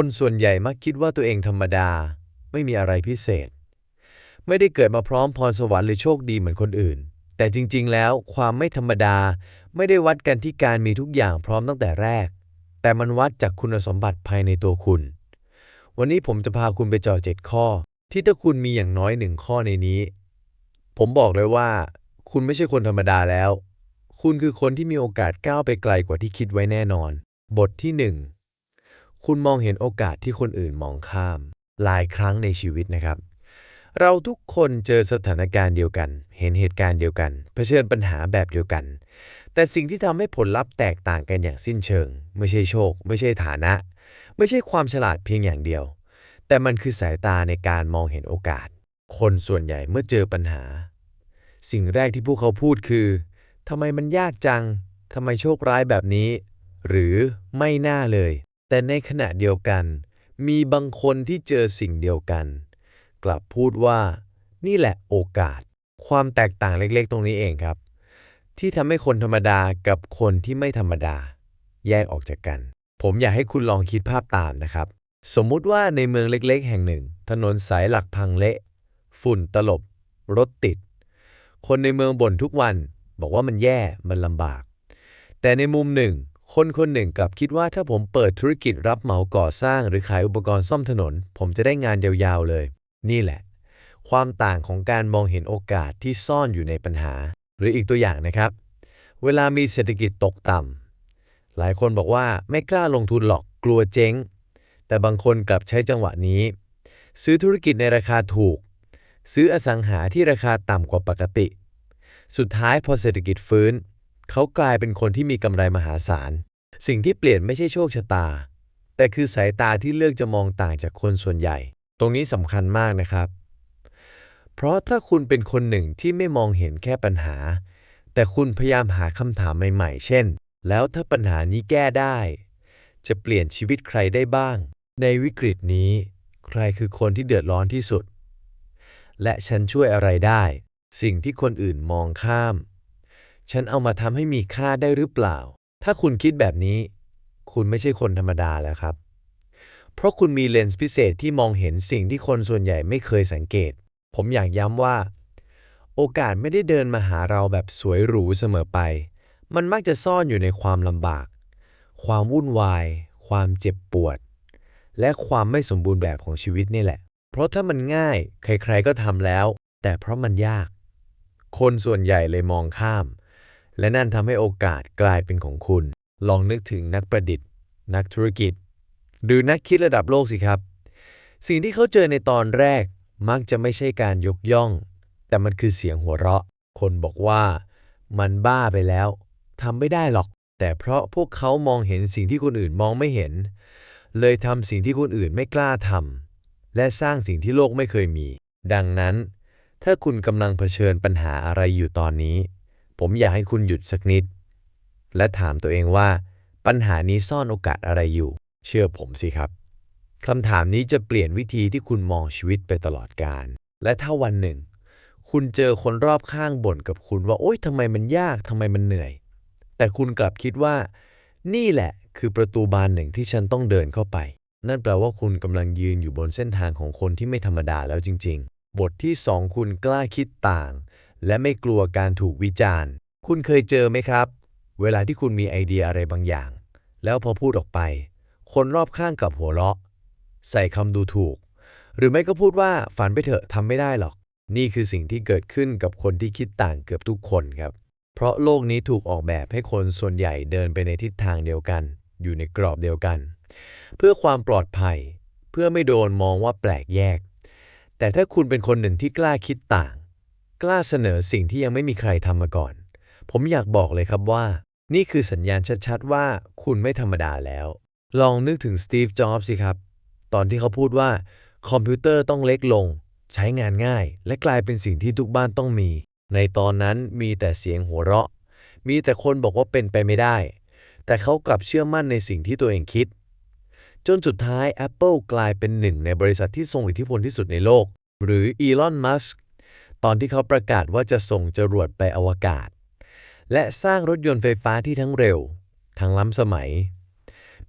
คนส่วนใหญ่มักคิดว่าตัวเองธรรมดา ไม่มีอะไรพิเศษ ไม่ได้เกิดมาพร้อมพรสวรรค์หรือโชคดีเหมือนคนอื่น แต่จริง ๆ แล้วความไม่ธรรมดาไม่ได้วัดกันที่การมีทุกอย่างพร้อมตั้งแต่แรก แต่มันวัดจากคุณสมบัติภายในตัวคุณ วันนี้ผมจะพาคุณไปเจาะเจ็ดข้อ ที่ถ้าคุณมีอย่างน้อยหนึ่งข้อในนี้ ผมบอกเลยว่า คุณไม่ใช่คนธรรมดาแล้ว คุณคือคนที่มีโอกาสก้าวไปไกลกว่าที่คิดไว้แน่นอน บทที่หนึ่ง คุณมองเห็นโอกาสที่คนอื่นมองข้าม หลายครั้งในชีวิตนะครับ เราทุกคนเจอสถานการณ์เดียวกัน เห็นเหตุการณ์เดียวกัน เผชิญปัญหาแบบเดียวกัน แต่สิ่งที่ทำให้ผลลัพธ์แตกต่างกันอย่างสิ้นเชิง ไม่ใช่โชค ไม่ใช่ฐานะ ไม่ใช่ความฉลาดเพียงอย่างเดียว แต่มันคือสายตาในการมองเห็นโอกาส คนส่วนใหญ่เมื่อเจอปัญหา สิ่งแรกที่พวกเขาพูดคือทำไมมันยากจังทำไมโชคร้ายแบบนี้ หรือไม่น่าเลย แต่ในขณะเดียวกัน มีบางคนที่เจอสิ่งเดียวกัน กลับพูดว่า นี่แหละโอกาส ความแตกต่างเล็กๆ ตรงนี้เองครับ ที่ทำให้คนธรรมดากับคนที่ไม่ธรรมดา แยกออกจากกัน ผมอยากให้คุณลองคิดภาพตามนะครับ สมมุติว่าในเมืองเล็กๆ แห่งหนึ่ง ถนนสายหลักพังเละ ฝุ่นตลบ รถติด คนในเมืองบ่นทุกวัน บอกว่ามันแย่มันลำบาก แต่ในมุมหนึ่ง คนคนหนึ่งกลับคิดว่าถ้าผมเปิดธุรกิจรับเหมาก่อสร้าง หรือขายอุปกรณ์ซ่อมถนน ผมจะได้งานยาวๆเลย นี่แหละ ความต่างของการมองเห็นโอกาสที่ซ่อนอยู่ในปัญหา หรืออีกตัวอย่างนะครับ เวลามีเศรษฐกิจตกต่ำหลายคนบอกว่าไม่กล้าลงทุนหรอกกลัวเจ๊ง แต่บางคนกลับใช้จังหวะนี้ ซื้อธุรกิจในราคาถูก ซื้ออสังหาที่ราคาต่ำกว่าปกติ สุดท้ายพอเศรษฐกิจฟื้น เขากลายเป็นคนที่มีกำไรมหาศาล สิ่งที่เปลี่ยนไม่ใช่โชคชะตา แต่คือสายตาที่เลือกจะมองต่างจากคนส่วนใหญ่ ตรงนี้สำคัญมากนะครับ เพราะถ้าคุณเป็นคนหนึ่งที่ไม่มองเห็นแค่ปัญหา แต่คุณพยายามหาคำถามใหม่ๆ เช่น แล้วถ้าปัญหานี้แก้ได้ จะเปลี่ยนชีวิตใครได้บ้าง ในวิกฤตนี้ ใครคือคนที่เดือดร้อนที่สุด และฉันช่วยอะไรได้ สิ่งที่คนอื่นมองข้าม ฉันเอามาทำให้มีค่าได้หรือเปล่า ถ้าคุณคิดแบบนี้ คุณไม่ใช่คนธรรมดาแล้วครับ เพราะคุณมีเลนส์พิเศษที่มองเห็นสิ่งที่คนส่วนใหญ่ไม่เคยสังเกต ผมอยากย้ำว่า โอกาสไม่ได้เดินมาหาเราแบบสวยหรูเสมอไป มันมักจะซ่อนอยู่ในความลำบาก ความวุ่นวาย ความเจ็บปวด และความไม่สมบูรณ์แบบของชีวิตนี่แหละ เพราะถ้ามันง่าย ใครๆก็ทำแล้ว แต่เพราะมันยาก คนส่วนใหญ่เลยมองข้าม และนั่นทำให้โอกาสกลายเป็นของคุณ ลองนึกถึงนักประดิษฐ์ นักธุรกิจ หรือนักคิดระดับโลกสิครับ สิ่งที่เขาเจอในตอนแรกมักจะไม่ใช่การยกย่อง แต่มันคือเสียงหัวเราะ คนบอกว่า มันบ้าไปแล้วทำไม่ได้หรอก แต่เพราะพวกเขามองเห็นสิ่งที่คนอื่นมองไม่เห็น เลยทำสิ่งที่คนอื่นไม่กล้าทำและสร้างสิ่งที่โลกไม่เคยมี ดังนั้น ถ้าคุณกำลังเผชิญปัญหาอะไรอยู่ตอนนี้ ผมอยากให้คุณหยุดสักนิด และถามตัวเองว่า ปัญหานี้ซ่อนโอกาสอะไรอยู่ เชื่อผมสิครับคำถามนี้จะเปลี่ยนวิธีที่คุณมองชีวิตไปตลอดกาลและถ้าวันหนึ่ง คุณเจอคนรอบข้างบ่นกับคุณว่า โอ๊ยทำไมมันยากทำไมมันเหนื่อย แต่คุณกลับคิดว่า นี่แหละคือประตูบานหนึ่งที่ฉันต้องเดินเข้าไป นั่นแปลว่าคุณกำลังยืนอยู่บนเส้นทางของคนที่ไม่ธรรมดาแล้วจริง ๆ บทที่ 2 คุณกล้าคิดต่าง และไม่กลัวการถูกวิจารณ์ คุณเคยเจอไหมครับ เวลาที่คุณมีไอเดียอะไรบางอย่าง แล้วพอพูดออกไป คนรอบข้างกับหัวเราะ ใส่คำดูถูก หรือไม่ก็พูดว่าฝันไปเถอะทำไม่ได้หรอก นี่คือสิ่งที่เกิดขึ้นกับคนที่คิดต่างเกือบทุกคนครับ เพราะโลกนี้ถูกออกแบบให้คนส่วนใหญ่เดินไปในทิศทางเดียวกัน อยู่ในกรอบเดียวกัน เพื่อความปลอดภัย เพื่อไม่โดนมองว่าแปลกแยก แต่ถ้าคุณเป็นคนหนึ่งที่กล้าคิดต่าง กล้าเสนอสิ่งที่ยังไม่มีใครทำมาก่อน ผมอยากบอกเลยครับว่า นี่คือสัญญาณชัดๆ ว่าคุณไม่ธรรมดาแล้ว ลองนึกถึงสตีฟ จ็อบส์สิครับ ตอนที่เขาพูดว่า คอมพิวเตอร์ต้องเล็กลง ใช้งานง่าย และกลายเป็นสิ่งที่ทุกบ้านต้องมี ในตอนนั้นมีแต่เสียงหัวเราะ มีแต่คนบอกว่าเป็นไปไม่ได้ แต่เขากลับเชื่อมั่นในสิ่งที่ตัวเองคิด จนสุดท้าย Apple กลายเป็นหนึ่งในบริษัทที่ทรงอิทธิพลที่สุดในโลก หรืออีลอน มัสก์ ตอนที่เขาประกาศว่าจะส่งจรวดไปอวกาศ และสร้างรถยนต์ไฟฟ้าที่ทั้งเร็ว ทั้งล้ำสมัย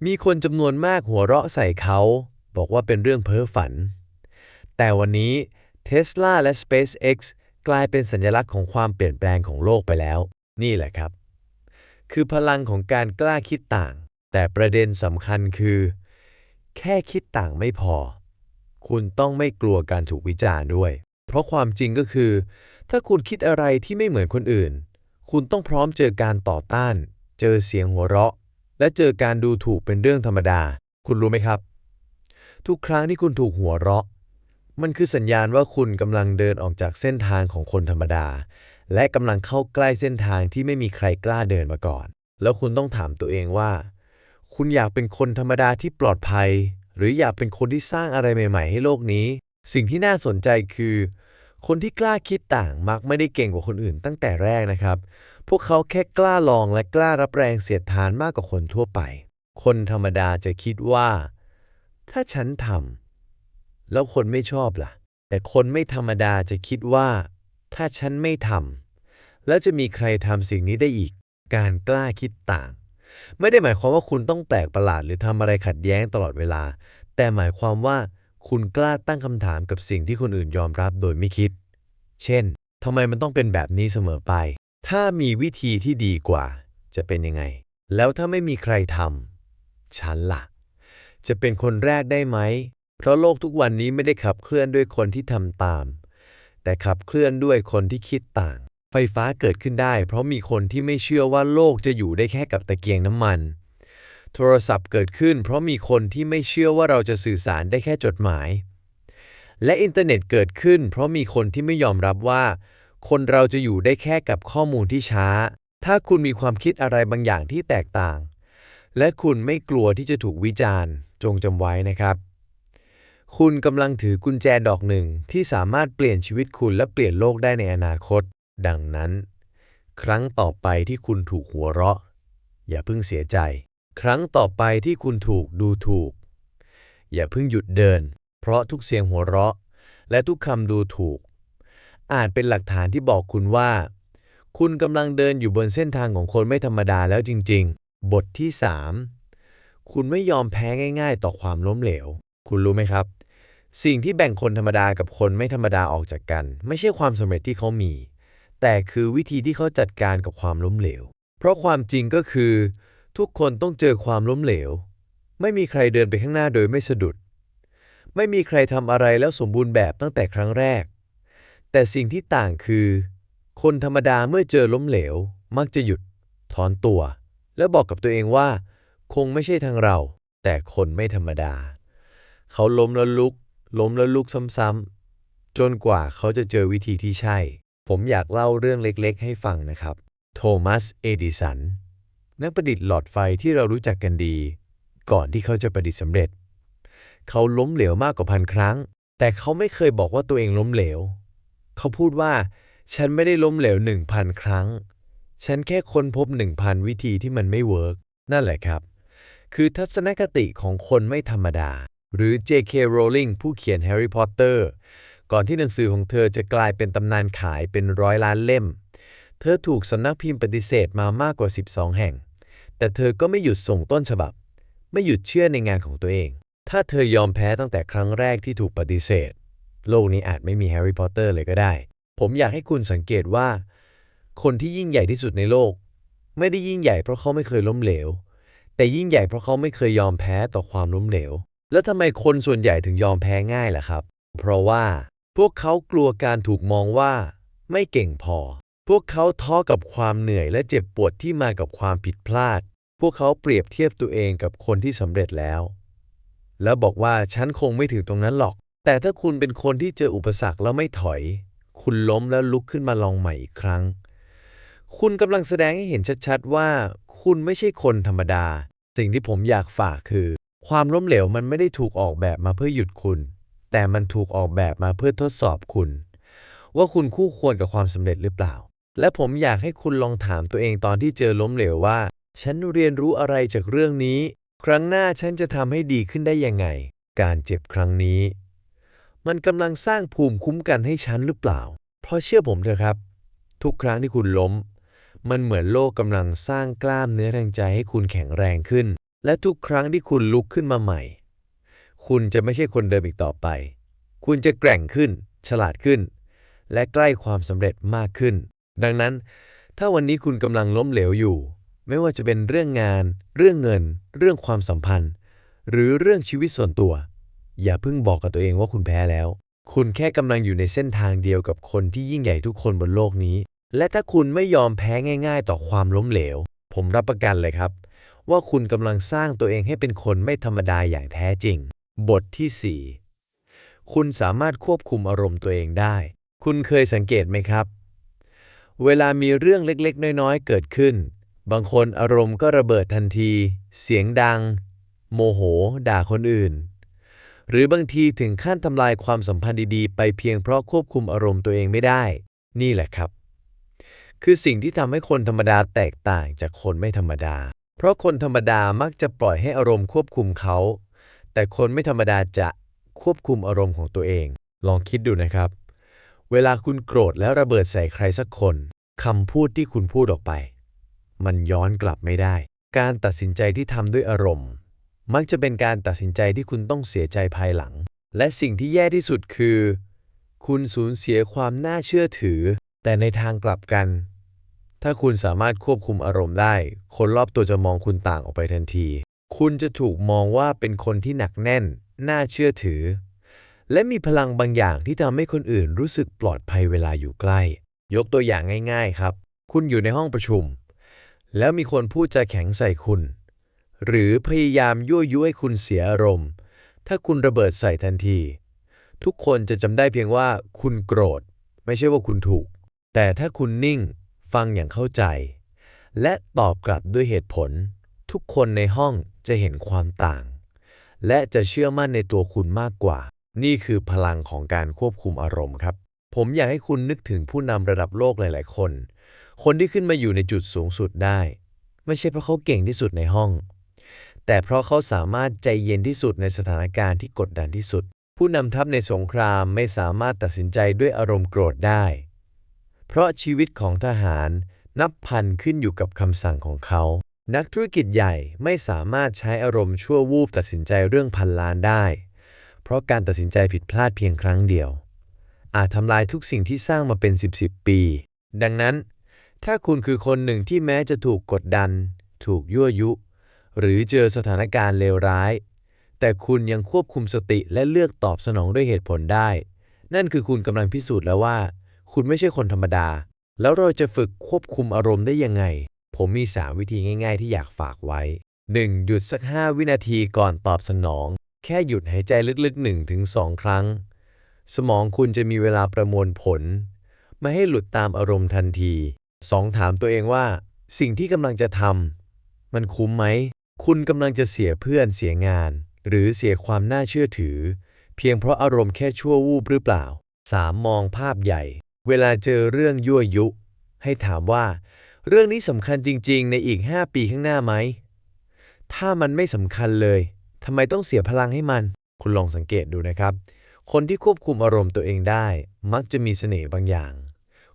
มีคนจำนวนมากหัวเราะใส่เขา บอกว่าเป็นเรื่องเพ้อฝัน แต่วันนี้ Tesla และ SpaceX กลายเป็นสัญลักษณ์ของความเปลี่ยนแปลงของโลกไปแล้ว นี่แหละครับ คือพลังของการกล้าคิดต่าง แต่ประเด็นสำคัญคือ แค่คิดต่างไม่พอ คุณต้องไม่กลัวการถูกวิจารณ์ด้วย เพราะความจริงก็คือ ถ้าคุณคิดอะไรที่ไม่เหมือนคนอื่น คุณต้องพร้อมเจอการต่อต้าน เจอเสียงหัวเราะ และเจอการดูถูกเป็นเรื่องธรรมดา คุณรู้ไหมครับ ทุกครั้งที่คุณถูกหัวเราะ มันคือสัญญาณว่าคุณกำลังเดินออกจากเส้นทางของคนธรรมดา และกำลังเข้าใกล้เส้นทางที่ไม่มีใครกล้าเดินมาก่อน แล้วคุณต้องถามตัวเองว่า คุณอยากเป็นคนธรรมดาที่ปลอดภัย หรืออยากเป็นคนที่สร้างอะไรใหม่ ๆ ให้โลกนี้ สิ่งที่น่าสนใจคือ คนที่กล้าคิดต่างมักไม่ได้เก่งกว่าคนอื่นตั้งแต่แรกนะครับ พวกเขาแค่กล้าลองและกล้ารับแรงเสียดทานมากกว่าคนทั่วไป คนธรรมดาจะคิดว่า ถ้าฉันทำแล้วคนไม่ชอบล่ะ แต่คนไม่ธรรมดาจะคิดว่า ถ้าฉันไม่ทำแล้วจะมีใครทำสิ่งนี้ได้อีก การกล้าคิดต่าง ไม่ได้หมายความว่าคุณต้องแปลกประหลาดหรือทำอะไรขัดแย้งตลอดเวลา แต่หมายความว่า คุณกล้าตั้งคำถามกับสิ่งที่คนอื่นยอมรับโดยไม่คิด เช่นทำไมมันต้องเป็นแบบนี้เสมอไป ถ้ามีวิธีที่ดีกว่า จะเป็นยังไง แล้วถ้าไม่มีใครทำฉันล่ะ จะเป็นคนแรกได้ไหม เพราะโลกทุกวันนี้ไม่ได้ขับเคลื่อนด้วยคนที่ทำตาม แต่ขับเคลื่อนด้วยคนที่คิดต่าง ไฟฟ้าเกิดขึ้นได้ เพราะมีคนที่ไม่เชื่อว่าโลกจะอยู่ได้แค่กับตะเกียงน้ำมัน โทรศัพท์เกิดขึ้น เพราะมีคนที่ไม่เชื่อว่าเราจะสื่อสารได้แค่จดหมาย และอินเทอร์เน็ตเกิดขึ้น เพราะมีคนที่ไม่ยอมรับว่า คนเราจะอยู่ได้แค่กับข้อมูลที่ช้า ถ้าคุณมีความคิดอะไรบางอย่างที่แตกต่าง และคุณไม่กลัวที่จะถูกวิจารณ์ จงจำไว้นะครับ คุณกำลังถือกุญแจดอกหนึ่งที่สามารถเปลี่ยนชีวิตคุณและเปลี่ยนโลกได้ในอนาคต ดังนั้น ครั้งต่อไปที่คุณถูกหัวเราะ อย่าเพิ่งเสียใจ ครั้งต่อไปที่คุณถูกดูถูก อย่าเพิ่งหยุดเดิน เพราะทุกเสียงหัวเราะ และทุกคำดูถูก อาจเป็นหลักฐานที่บอกคุณว่า คุณกำลังเดินอยู่บนเส้นทางของคนไม่ธรรมดาแล้วจริง ๆ บทที่ 3 คุณไม่ยอมแพ้ง่าย ๆ ต่อความล้มเหลว คุณรู้ไหมครับ สิ่งที่แบ่งคนธรรมดากับคนไม่ธรรมดาออกจากกัน ไม่ใช่ความสำเร็จที่เขามี แต่คือวิธีที่เขาจัดการกับความล้มเหลว เพราะความจริงก็คือ ทุกคนต้องเจอความล้มเหลว ไม่มีใครเดินไปข้างหน้าโดยไม่สะดุด ไม่มีใครทำอะไรแล้วสมบูรณ์แบบตั้งแต่ครั้งแรก แต่สิ่งที่ต่างคือ คนธรรมดาเมื่อเจอล้มเหลว มักจะหยุด ถอนตัว และบอกกับตัวเองว่า คงไม่ใช่ทางเรา แต่คนไม่ธรรมดา เขาล้มแล้วลุก ล้มแล้วลุกซ้ำๆจนกว่าเขาจะเจอวิธีที่ใช่ ผมอยากเล่าเรื่องเล็กๆ ให้ฟังนะครับ โทมัส เอดิสัน นักประดิษฐ์หลอดไฟที่เรารู้จักกันดี ก่อนที่เขาจะประดิษฐ์สำเร็จ เขาล้มเหลวมากกว่าพันครั้ง แต่เขาไม่เคยบอกว่าตัวเองล้มเหลว เขาพูดว่า ฉันไม่ได้ล้มเหลวหนึ่งพันครั้ง ฉันแค่ค้นพบหนึ่งพันวิธีที่มันไม่เวิร์กนั่นแหละครับ คือทัศนคติของคนไม่ธรรมดา หรือ J.K. Rowling ผู้เขียน Harry Potter ก่อนที่หนังสือของเธอจะกลายเป็นตำนานขายเป็นร้อยล้านเล่ม เธอถูกสำนักพิมพ์ปฏิเสธมามากกว่า 12 แห่ง แต่เธอก็ไม่หยุดส่งต้นฉบับ ไม่หยุดเชื่อในงานของตัวเอง ถ้าเธอยอมแพ้ตั้งแต่ครั้งแรกที่ถูกปฏิเสธ โลกนี้อาจไม่มีแฮร์รี่พอตเตอร์เลยก็ได้ ผมอยากให้คุณสังเกตว่า คนที่ยิ่งใหญ่ที่สุดในโลก ไม่ได้ยิ่งใหญ่เพราะเขาไม่เคยล้มเหลว แต่ยิ่งใหญ่เพราะเขาไม่เคยยอมแพ้ต่อความล้มเหลว แล้วทำไมคนส่วนใหญ่ถึงยอมแพ้ง่ายล่ะครับ เพราะว่าพวกเขากลัวการถูกมองว่าไม่เก่งพอ พวกเขาท้อกับความเหนื่อยและเจ็บปวดที่มากับความผิดพลาด พวกเขาเปรียบเทียบตัวเองกับคนที่สำเร็จแล้ว แล้วบอกว่าฉันคงไม่ถึงตรงนั้นหรอก แต่ถ้าคุณเป็นคนที่เจออุปสรรคแล้วไม่ถอย คุณล้มแล้วลุกขึ้นมาลองใหม่อีกครั้ง คุณกำลังแสดงให้เห็นชัดๆว่า คุณไม่ใช่คนธรรมดา สิ่งที่ผมอยากฝากคือ ความล้มเหลวมันไม่ได้ถูกออกแบบมาเพื่อหยุดคุณ แต่มันถูกออกแบบมาเพื่อทดสอบคุณ ว่าคุณคู่ควรกับความสำเร็จหรือเปล่า และผมอยากให้คุณลองถามตัวเองตอนที่เจอล้มเหลวว่า ฉันเรียนรู้อะไรจากเรื่องนี้ ครั้งหน้าฉันจะทำให้ดีขึ้นได้ยังไง การเจ็บครั้งนี้ มันกำลังสร้างภูมิคุ้มกันให้ฉันหรือเปล่า เพราะเชื่อผมเถอะครับ ทุกครั้งที่คุณล้ม มันเหมือนโลกกำลังสร้างกล้ามเนื้อทางใจให้คุณแข็งแรงขึ้น และทุกครั้งที่คุณลุกขึ้นมาใหม่ คุณจะไม่ใช่คนเดิมอีกต่อไป คุณจะแกร่งขึ้น ฉลาดขึ้น และใกล้ความสำเร็จมากขึ้น ดังนั้น ถ้าวันนี้คุณกำลังล้มเหลวอยู่ ไม่ว่าจะเป็นเรื่องงาน เรื่องเงิน เรื่องความสัมพันธ์ หรือเรื่องชีวิตส่วนตัว อย่าเพิ่งบอกกับตัวเองว่าคุณแพ้แล้ว คุณแค่กำลังอยู่ในเส้นทางเดียวกับคนที่ยิ่งใหญ่ทุกคนบนโลกนี้ และถ้าคุณไม่ยอมแพ้ง่าย ๆ ต่อความล้มเหลว ผมรับประกันเลยครับ ว่าคุณกำลังสร้างตัวเองให้เป็นคนไม่ธรรมดาอย่างแท้จริง บทที่ 4 คุณสามารถควบคุมอารมณ์ตัวเองได้ คุณเคยสังเกตไหมครับ เวลามีเรื่องเล็กๆ น้อยๆ เกิดขึ้น บางคนอารมณ์ก็ระเบิดทันที เสียงดัง โมโห ด่าคนอื่น หรือบางทีถึงขั้นทำลายความสัมพันธ์ดีๆ ไปเพียงเพราะควบคุมอารมณ์ตัวเองไม่ได้ นี่แหละครับ คือสิ่งที่ทำให้คนธรรมดาแตกต่างจากคนไม่ธรรมดา เพราะคนธรรมดามักจะปล่อยให้อารมณ์ควบคุมเขา แต่คนไม่ธรรมดาจะควบคุมอารมณ์ของตัวเอง ลองคิดดูนะครับ เวลาคุณโกรธแล้วระเบิดใส่ใครสักคนคำพูดที่คุณพูดออกไป มันย้อนกลับไม่ได้ การตัดสินใจที่ทำด้วยอารมณ์ มักจะเป็นการตัดสินใจที่คุณต้องเสียใจภายหลัง และสิ่งที่แย่ที่สุดคือ คุณสูญเสียความน่าเชื่อถือ แต่ในทางกลับกัน ถ้าคุณสามารถควบคุมอารมณ์ได้ คนรอบตัวจะมองคุณต่างออกไปทันที คุณจะถูกมองว่าเป็นคนที่หนักแน่น น่าเชื่อถือ และมีพลังบางอย่างที่ทำให้คนอื่นรู้สึกปลอดภัยเวลาอยู่ใกล้ ยกตัวอย่างง่าย ๆ ครับ คุณอยู่ในห้องประชุม แล้วมีคนพูดจาแข็งใส่คุณ หรือพยายามยั่วยุให้คุณเสียอารมณ์ ถ้าคุณระเบิดใส่ทันที ทุกคนจะจำได้เพียงว่าคุณโกรธ ไม่ใช่ว่าคุณถูก แต่ถ้าคุณนิ่ง ฟังอย่างเข้าใจ และตอบกลับด้วยเหตุผล ทุกคนในห้องจะเห็นความต่าง และจะเชื่อมั่นในตัวคุณมากกว่า นี่คือพลังของการควบคุมอารมณ์ครับ ผมอยากให้คุณนึกถึงผู้นำระดับโลกหลาย ๆ คน คนที่ขึ้นมาอยู่ในจุดสูงสุดได้ ไม่ใช่เพราะเขาเก่งที่สุดในห้อง แต่เพราะเขาสามารถใจเย็นที่สุดในสถานการณ์ที่กดดันที่สุด ผู้นำทัพในสงครามไม่สามารถตัดสินใจด้วยอารมณ์โกรธได้ เพราะชีวิตของทหารนับพันขึ้นอยู่กับคำสั่งของเขา นักธุรกิจใหญ่ไม่สามารถใช้อารมณ์ชั่ววูบตัดสินใจเรื่องพันล้านได้ เพราะการตัดสินใจผิดพลาดเพียงครั้งเดียว อาจทำลายทุกสิ่งที่สร้างมาเป็น 10บสปี ดังนั้น ถ้าคุณคือคนหนึ่งที่แม้จะถูกกดดัน ถูกยั่วยุ หรือเจอสถานการณ์เลวร้าย แต่คุณยังควบคุมสติและเลือกตอบสนองด้วยเหตุผลได้ นั่นคือคุณกำลังพิสูจน์แล้วว่า คุณไม่ใช่คนธรรมดา แล้วเราจะฝึกควบคุมอารมณ์ได้ยังไง ผมมี 3 วิธีง่าย ๆ ที่อยากฝากไว้ 1. หยุดสัก 5 วินาทีก่อนตอบสนอง แค่หยุดหายใจลึกๆ1-2ครั้ง สมองคุณจะมีเวลาประมวลผล ไม่ให้หลุดตามอารมณ์ทันที 2. ถามตัวเองว่า สิ่งที่กำลังจะทำมันคุ้มไหม คุณกำลังจะเสียเพื่อนเสียงาน หรือเสียความน่าเชื่อถือ เพียงเพราะอารมณ์แค่ชั่ววูบหรือเปล่า 3. มองภาพใหญ่ เวลาเจอเรื่องยั่วยุ ให้ถามว่า เรื่องนี้สำคัญจริง ๆ ในอีก 5 ปีข้างหน้าไหม ถ้ามันไม่สำคัญเลย ทำไมต้องเสียพลังให้มัน คุณลองสังเกตดูนะครับ คนที่ควบคุมอารมณ์ตัวเองได้ มักจะมีเสน่ห์บางอย่าง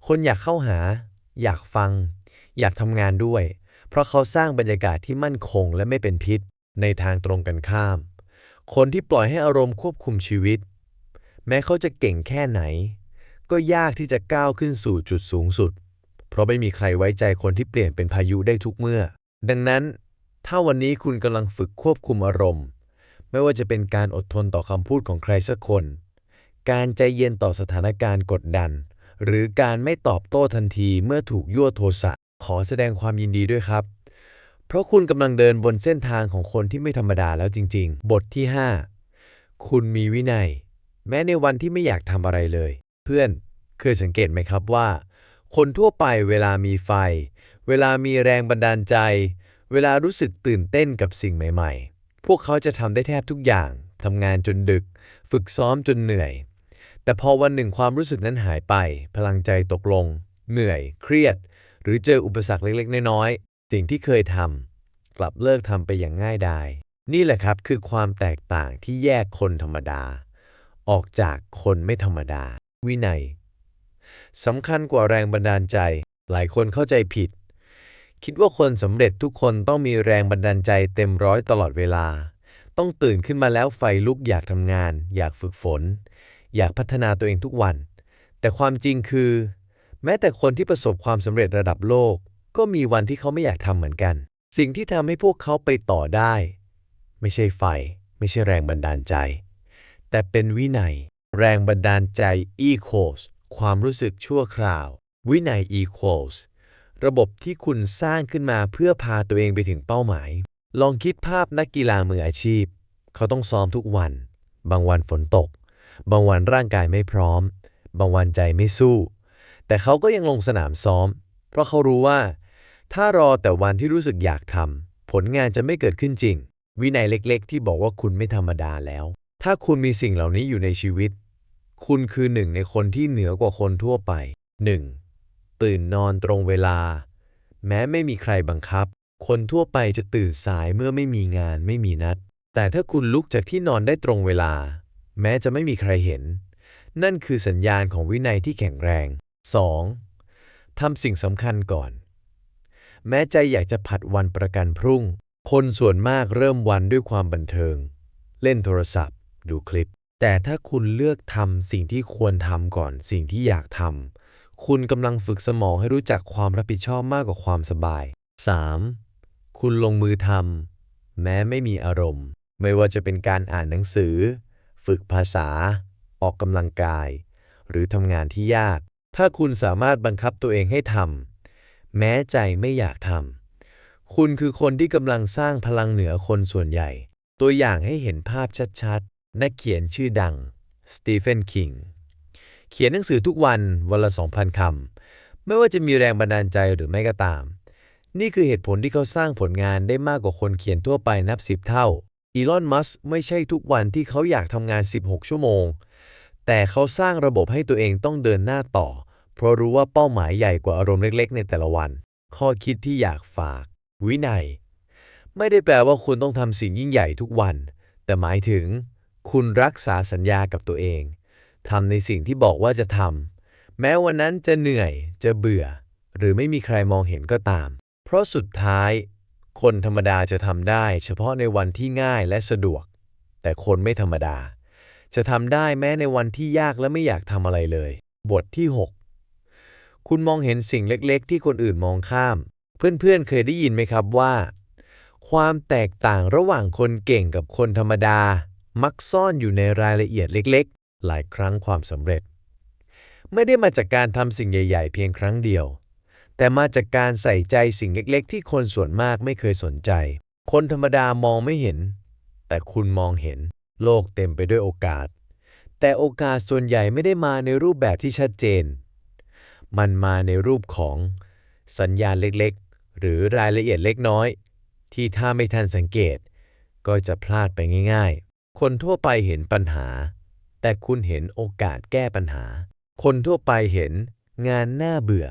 คนอยากเข้าหา อยากฟัง อยากทำงานด้วย เพราะเขาสร้างบรรยากาศที่มั่นคงและไม่เป็นพิษ ในทางตรงกันข้าม คนที่ปล่อยให้อารมณ์ควบคุมชีวิต แม้เขาจะเก่งแค่ไหน ก็ยากที่จะก้าวขึ้นสู่จุดสูงสุด เพราะไม่มีใครไว้ใจคนที่เปลี่ยนเป็นพายุได้ทุกเมื่อ ดังนั้น ถ้าวันนี้คุณกำลังฝึกควบคุมอารมณ์ ไม่ว่าจะเป็นการอดทนต่อคำพูดของใครสักคน การใจเย็นต่อสถานการณ์กดดัน หรือการไม่ตอบโต้ทันทีเมื่อถูกยั่วโทสะ ขอแสดงความยินดีด้วยครับ เพราะคุณกำลังเดินบนเส้นทางของคนที่ไม่ธรรมดาแล้วจริง ๆ บทที่ 5 คุณมีวินัย แม้ในวันที่ไม่อยากทำอะไรเลย เพื่อนเคยสังเกตไหมครับว่า คนทั่วไปเวลามีไฟ เวลามีแรงบันดาลใจ เวลารู้สึกตื่นเต้นกับสิ่งใหม่ ๆ พวกเขาจะทำได้แทบทุกอย่าง ทำงานจนดึก ฝึกซ้อมจนเหนื่อย แต่พอวันหนึ่งความรู้สึกนั้นหายไป พลังใจตกลง เหนื่อย เครียด หรือเจออุปสรรคเล็กๆ น้อยๆ สิ่งที่เคยทำกลับเลิกทำไปอย่างง่ายดาย นี่แหละครับคือความแตกต่างที่แยกคนธรรมดา ออกจากคนไม่ธรรมดา วินัยสำคัญกว่าแรงบันดาลใจ หลายคนเข้าใจผิด คิดว่าคนสำเร็จทุกคนต้องมีแรงบันดาลใจเต็มร้อยตลอดเวลา ต้องตื่นขึ้นมาแล้วไฟลุกอยากทำงาน อยากฝึกฝน อยากพัฒนาตัวเองทุกวัน แต่ความจริงคือ แม้แต่คนที่ประสบความสำเร็จระดับโลก ก็มีวันที่เขาไม่อยากทำเหมือนกัน สิ่งที่ทำให้พวกเขาไปต่อได้ ไม่ใช่ไฟ ไม่ใช่แรงบันดาลใจ แต่เป็นวินัย แรงบันดาลใจ equals ความรู้สึกชั่วคราว วินัย equals ระบบที่คุณสร้างขึ้นมาเพื่อพาตัวเองไปถึงเป้าหมาย ลองคิดภาพนักกีฬามืออาชีพ เขาต้องซ้อมทุกวัน บางวันฝนตก บางวันร่างกายไม่พร้อม บางวันใจไม่สู้ แต่เขาก็ยังลงสนามซ้อม เพราะเขารู้ว่า ถ้ารอแต่วันที่รู้สึกอยากทำผลงานจะไม่เกิดขึ้นจริง วินัยเล็ก ๆ ที่บอกว่าคุณไม่ธรรมดาแล้ว ถ้าคุณมีสิ่งเหล่านี้อยู่ในชีวิต คุณคือหนึ่งในคนที่เหนือกว่าคนทั่วไป 1. ตื่นนอนตรงเวลา แม้ไม่มีใครบังคับ คนทั่วไปจะตื่นสายเมื่อไม่มีงานไม่มีนัด แต่ถ้าคุณลุกจากที่นอนได้ตรงเวลา แม้จะไม่มีใครเห็น นั่นคือสัญญาณของวินัยที่แข็งแรง 2. ทำสิ่งสำคัญก่อน แม้ใจอยากจะผัดวันประกันพรุ่ง คนส่วนมากเริ่มวันด้วยความบันเทิง เล่นโทรศัพท์ ดูคลิป แต่ถ้าคุณเลือกทำสิ่งที่ควรทำก่อนสิ่งที่อยากทำ คุณกำลังฝึกสมองให้รู้จักความรับผิดชอบมากกว่าความสบาย 3. คุณลงมือทำแม้ไม่มีอารมณ์ ไม่ว่าจะเป็นการอ่านหนังสือ ฝึกภาษา ออกกำลังกาย หรือทำงานที่ยาก ถ้าคุณสามารถบังคับตัวเองให้ทำแม้ใจไม่อยากทำคุณคือคนที่กำลังสร้างพลังเหนือคนส่วนใหญ่ ตัวอย่างให้เห็นภาพชัดๆ นักเขียนชื่อดังสตีเฟนคิง เขียนหนังสือทุกวันวันละ 2,000 คำ ไม่ว่าจะมีแรงบันดาลใจหรือไม่ก็ตาม นี่คือเหตุผลที่เขาสร้างผลงานได้มากกว่าคนเขียนทั่วไปนับ10เท่า อีลอน มัสก์ไม่ใช่ทุกวันที่เขาอยากทำงาน 16 ชั่วโมง แต่เขาสร้างระบบให้ตัวเองต้องเดินหน้าต่อ เพราะรู้ว่าเป้าหมายใหญ่กว่าอารมณ์เล็ก ๆ ในแต่ละวัน ข้อคิดที่อยากฝาก วินัย ไม่ได้แปลว่าคุณต้องทำสิ่งยิ่งใหญ่ทุกวัน แต่หมายถึง คุณรักษาสัญญากับตัวเอง ทำในสิ่งที่บอกว่าจะทำแม้วันนั้นจะเหนื่อยจะเบื่อ หรือไม่มีใครมองเห็นก็ตาม เพราะสุดท้าย คนธรรมดาจะทำได้ เฉพาะในวันที่ง่ายและสะดวก แต่คนไม่ธรรมดา จะทำได้แม้ในวันที่ยากและไม่อยากทำอะไรเลย บทที่ 6 คุณมองเห็นสิ่งเล็กๆ ที่คนอื่นมองข้าม เพื่อนๆ เคยได้ยินไหมครับว่า ความแตกต่างระหว่างคนเก่งกับคนธรรมดามักซ่อนอยู่ในรายละเอียดเล็กๆ หลายครั้งความสำเร็จ ไม่ได้มาจากการทำสิ่งใหญ่ ๆ เพียงครั้งเดียว แต่มาจากการใส่ใจสิ่งเล็ก ๆ ที่คนส่วนมากไม่เคยสนใจ คนธรรมดามองไม่เห็น แต่คุณมองเห็น โลกเต็มไปด้วยโอกาส แต่โอกาสส่วนใหญ่ไม่ได้มาในรูปแบบที่ชัดเจน มันมาในรูปของสัญญาณเล็กๆ หรือรายละเอียดเล็กน้อย ที่ถ้าไม่ทันสังเกต ก็จะพลาดไปง่าย ๆ คนทั่วไปเห็นปัญหา แต่คุณเห็นโอกาสแก้ปัญหา คนทั่วไปเห็นงานน่าเบื่อ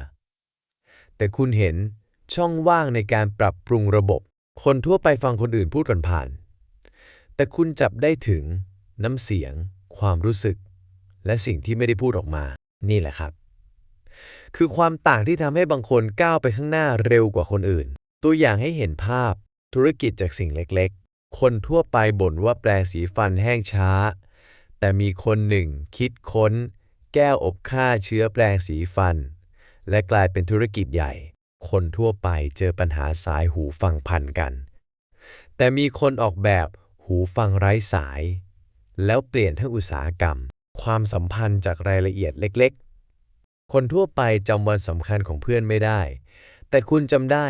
แต่คุณเห็นช่องว่างในการปรับปรุงระบบ คนทั่วไปฟังคนอื่นพูดผ่านๆแต่คุณจับได้ถึงน้ำเสียง ความรู้สึก และสิ่งที่ไม่ได้พูดออกมา นี่แหละครับ คือความต่างที่ทำให้บางคนก้าวไปข้างหน้าเร็วกว่าคนอื่น ตัวอย่างให้เห็นภาพธุรกิจจากสิ่งเล็กๆ คนทั่วไปบ่นว่าแปรงสีฟันแห้งช้า แต่มีคนหนึ่งคิดค้น แก้วอบฆ่าเชื้อแปรงสีฟัน และกลายเป็นธุรกิจใหญ่ คนทั่วไปเจอปัญหาสายหูฟังพันกัน แต่มีคนออกแบบหูฟังไร้สาย แล้วเปลี่ยนทั้งอุตสาหกรรม ความสัมพันธ์จากรายละเอียดเล็ก ๆ คนทั่วไปจำวันสำคัญของเพื่อนไม่ได้ แต่คุณจำได้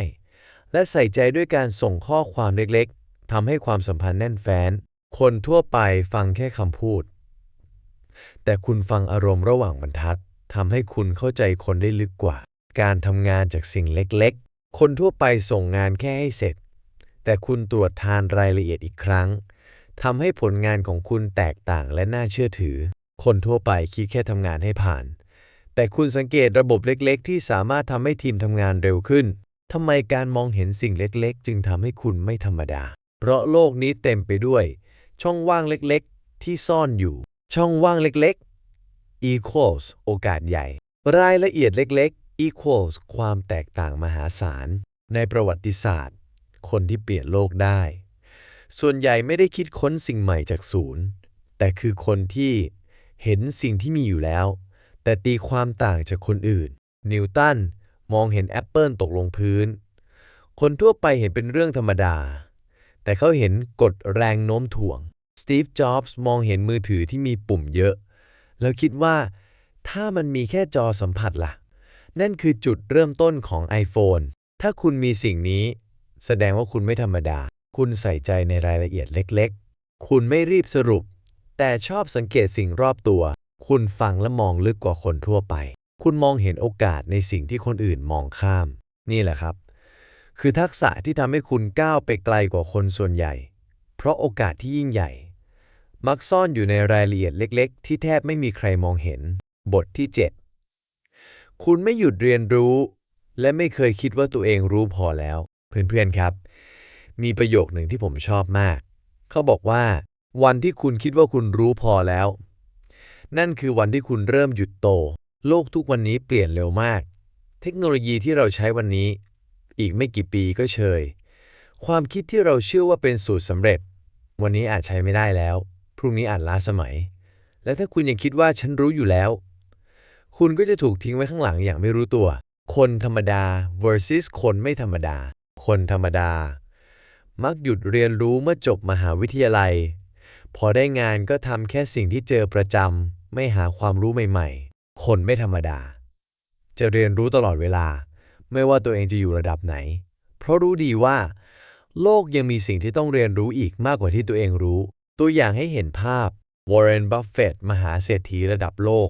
และใส่ใจด้วยการส่งข้อความเล็กๆทำให้ความสัมพันธ์แน่นแฟ้น คนทั่วไปฟังแค่คำพูด แต่คุณฟังอารมณ์ระหว่างบรรทัดทำให้คุณเข้าใจคนได้ลึกกว่า การทำงานจากสิ่งเล็กๆ คนทั่วไปส่งงานแค่ให้เสร็จ แต่คุณตรวจทานรายละเอียดอีกครั้งทำให้ผลงานของคุณแตกต่างและน่าเชื่อถือ คนทั่วไปคิดแค่ทำงานให้ผ่าน แต่คุณสังเกตระบบเล็กๆ ที่สามารถทำให้ทีมทำงานเร็วขึ้นทำไมการมองเห็นสิ่งเล็กๆ จึงทำให้คุณไม่ธรรมดา เพราะโลกนี้เต็มไปด้วย ช่องว่างเล็กๆ ที่ซ่อนอยู่ ช่องว่างเล็กๆ equals โอกาสใหญ่ รายละเอียดเล็กๆ equals ความแตกต่างมหาศาล ในประวัติศาสตร์ คนที่เปลี่ยนโลกได้ ส่วนใหญ่ไม่ได้คิดค้นสิ่งใหม่จากศูนย์ แต่คือคนที่เห็นสิ่งที่มีอยู่แล้ว แต่ตีความต่างจากคนอื่น นิวตันมองเห็นแอปเปิลตกลงพื้น คนทั่วไปเห็นเป็นเรื่องธรรมดา แต่เขาเห็นกฎแรงโน้มถ่วง สตีฟ จ็อบส์มองเห็นมือถือที่มีปุ่มเยอะ แล้วคิดว่า ถ้ามันมีแค่จอสัมผัสล่ะ นั่นคือจุดเริ่มต้นของ iPhone ถ้าคุณมีสิ่งนี้ แสดงว่าคุณไม่ธรรมดา คุณใส่ใจในรายละเอียดเล็กๆ คุณไม่รีบสรุป แต่ชอบสังเกตสิ่งรอบตัว คุณฟังและมองลึกกว่าคนทั่วไป คุณมองเห็นโอกาสในสิ่งที่คนอื่นมองข้าม นี่แหละครับ คือทักษะที่ทำให้คุณก้าวไปไกลกว่าคนส่วนใหญ่ เพราะโอกาสที่ยิ่งใหญ่ มักซ่อนอยู่ในรายละเอียดเล็ก ๆ ที่แทบไม่มีใครมองเห็น บทที่ 7 คุณไม่หยุดเรียนรู้ และไม่เคยคิดว่าตัวเองรู้พอแล้ว เพื่อนๆครับ มีประโยคหนึ่งที่ผมชอบมาก เขาบอกว่า วันที่คุณคิดว่าคุณรู้พอแล้ว นั่นคือวันที่คุณเริ่มหยุดโต โลกทุกวันนี้เปลี่ยนเร็วมาก เทคโนโลยีที่เราใช้วันนี้ อีกไม่กี่ปีก็เชยความคิดที่เราเชื่อว่าเป็นสูตรสำเร็จ วันนี้อาจใช้ไม่ได้แล้ว พรุ่งนี้อาจล้าสมัย และถ้าคุณยังคิดว่าฉันรู้อยู่แล้ว คุณก็จะถูกทิ้งไว้ข้างหลังอย่างไม่รู้ตัว คนธรรมดา versus คนไม่ธรรมดา คนธรรมดา มักหยุดเรียนรู้เมื่อจบมหาวิทยาลัย พอได้งานก็ทำแค่สิ่งที่เจอประจำไม่หาความรู้ใหม่ๆ คนไม่ธรรมดา จะเรียนรู้ตลอดเวลา ไม่ว่าตัวเองจะอยู่ระดับไหน เพราะรู้ดีว่า โลกยังมีสิ่งที่ต้องเรียนรู้อีกมากกว่าที่ตัวเองรู้ ตัวอย่างให้เห็นภาพวอร์เรน บัฟเฟตมหาเศรษฐีระดับโลก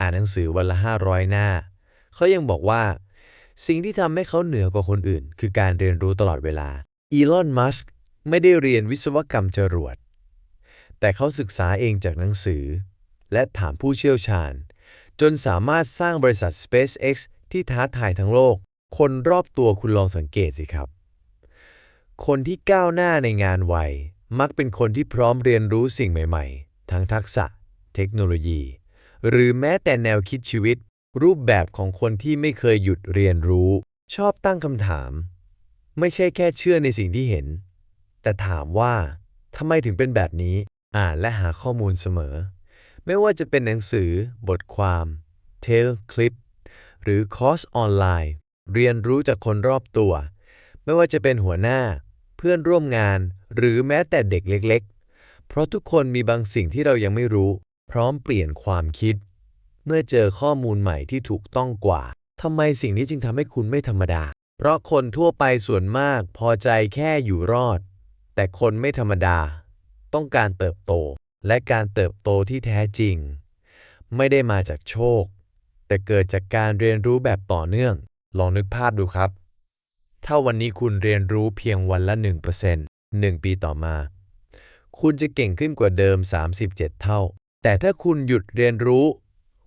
อ่านหนังสือวันละ 500 หน้า เขายังบอกว่า สิ่งที่ทำให้เขาเหนือกว่าคนอื่น คือการเรียนรู้ตลอดเวลา อีลอน มัสก์ไม่ได้เรียนวิศวกรรมจรวด แต่เขาศึกษาเองจากหนังสือ และถามผู้เชี่ยวชาญ จนสามารถสร้างบริษัท SpaceX ที่ท้าทายทั้งโลก คนรอบตัวคุณลองสังเกตสิครับ คนที่ก้าวหน้าในงานไวมักเป็นคนที่พร้อมเรียนรู้สิ่งใหม่ๆ ทั้งทักษะ เทคโนโลยี หรือแม้แต่แนวคิดชีวิต รูปแบบของคนที่ไม่เคยหยุดเรียนรู้ ชอบตั้งคำถาม ไม่ใช่แค่เชื่อในสิ่งที่เห็น แต่ถามว่าทำไมถึงเป็นแบบนี้ อ่านและหาข้อมูลเสมอ ไม่ว่าจะเป็นหนังสือ บทความเทลคลิป หรือคอร์สออนไลน์ เรียนรู้จากคนรอบตัว ไม่ว่าจะเป็นหัวหน้า เพื่อนร่วมงาน หรือแม้แต่เด็กเล็กๆ เพราะทุกคนมีบางสิ่งที่เรายังไม่รู้ พร้อมเปลี่ยนความคิด เมื่อเจอข้อมูลใหม่ที่ถูกต้องกว่าทำไมสิ่งนี้จึงทำให้คุณไม่ธรรมดา เพราะคนทั่วไปส่วนมากพอใจแค่อยู่รอด แต่คนไม่ธรรมดา ต้องการเติบโต และการเติบโตที่แท้จริง ไม่ได้มาจากโชค แต่เกิดจากการเรียนรู้แบบต่อเนื่อง ลองนึกภาพดูครับ ถ้าวันนี้คุณเรียนรู้เพียงวันละ 1% 1 ปีต่อมา คุณจะเก่งขึ้นกว่าเดิม 37 เท่า แต่ถ้าคุณหยุดเรียนรู้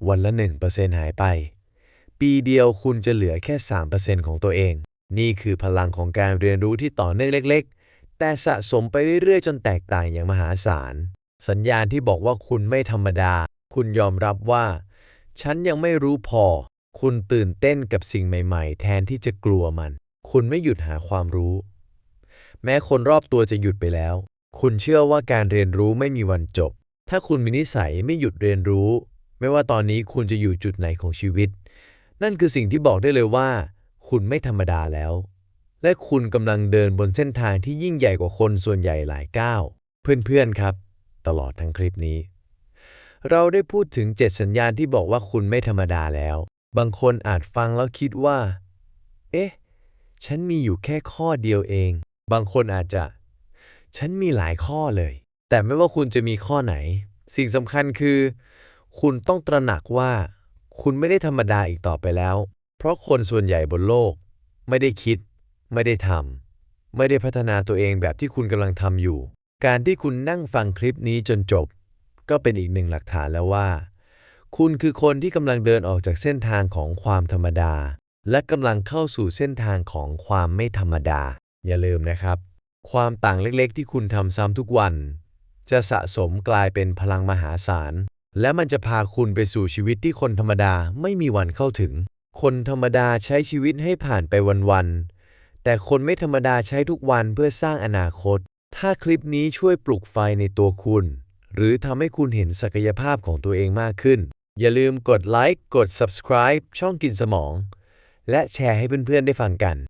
วันละ 1%หายไป ปีเดียวคุณจะเหลือแค่ 3%ของตัวเอง นี่คือพลังของการเรียนรู้ที่ต่อเนื่องเล็ก ๆ แต่สะสมไปเรื่อย ๆ จนแตกต่างอย่างมหาศาล สัญญาณที่บอกว่าคุณไม่ธรรมดา คุณยอมรับว่า ฉันยังไม่รู้พอ คุณตื่นเต้นกับสิ่งใหม่ ๆ แทนที่จะกลัวมัน คุณไม่หยุดหาความรู้ แม้คนรอบตัวจะหยุดไปแล้ว คุณเชื่อว่าการเรียนรู้ไม่มีวันจบ ถ้าคุณมีนิสัยไม่หยุดเรียนรู้ ไม่ว่าตอนนี้คุณจะอยู่จุดไหนของชีวิต นั่นคือสิ่งที่บอกได้เลยว่า คุณไม่ธรรมดาแล้ว และคุณกำลังเดินบนเส้นทางที่ยิ่งใหญ่กว่าคนส่วนใหญ่หลายก้าวเพื่อนๆครับ ตลอดทั้งคลิปนี้ เราได้พูดถึง 7 สัญญาณที่บอกว่าคุณไม่ธรรมดาแล้ว บางคนอาจฟังแล้วคิดว่า เอ๊ะ ฉันมีอยู่แค่ข้อเดียวเอง บางคนอาจจะ ฉันมีหลายข้อเลย แต่ไม่ว่าคุณจะมีข้อไหน สิ่งสำคัญคือ คุณต้องตระหนักว่า คุณไม่ได้ธรรมดาอีกต่อไปแล้ว เพราะคนส่วนใหญ่บนโลก ไม่ได้คิด ไม่ได้ทำไม่ได้พัฒนาตัวเองแบบที่คุณกำลังทำอยู่ การที่คุณนั่งฟังคลิปนี้จนจบ ก็เป็นอีกหนึ่งหลักฐานแล้วว่า คุณคือคนที่กำลังเดินออกจากเส้นทางของความธรรมดา และกำลังเข้าสู่เส้นทางของความไม่ธรรมดา อย่าลืมนะครับ ความต่างเล็กๆ ที่คุณทำซ้ำทุกวัน จะสะสมกลายเป็นพลังมหาศาล และมันจะพาคุณไปสู่ชีวิตที่คนธรรมดาไม่มีวันเข้าถึง คนธรรมดาใช้ชีวิตให้ผ่านไปวันๆ แต่คนไม่ธรรมดาใช้ทุกวันเพื่อสร้างอนาคต ถ้าคลิปนี้ช่วยปลุกไฟในตัวคุณ หรือทำให้คุณเห็นศักยภาพของตัวเองมากขึ้น อย่าลืมกดไลค์ กด subscribe ช่องกินสมอง และแชร์ให้เพื่อนๆได้ฟังกัน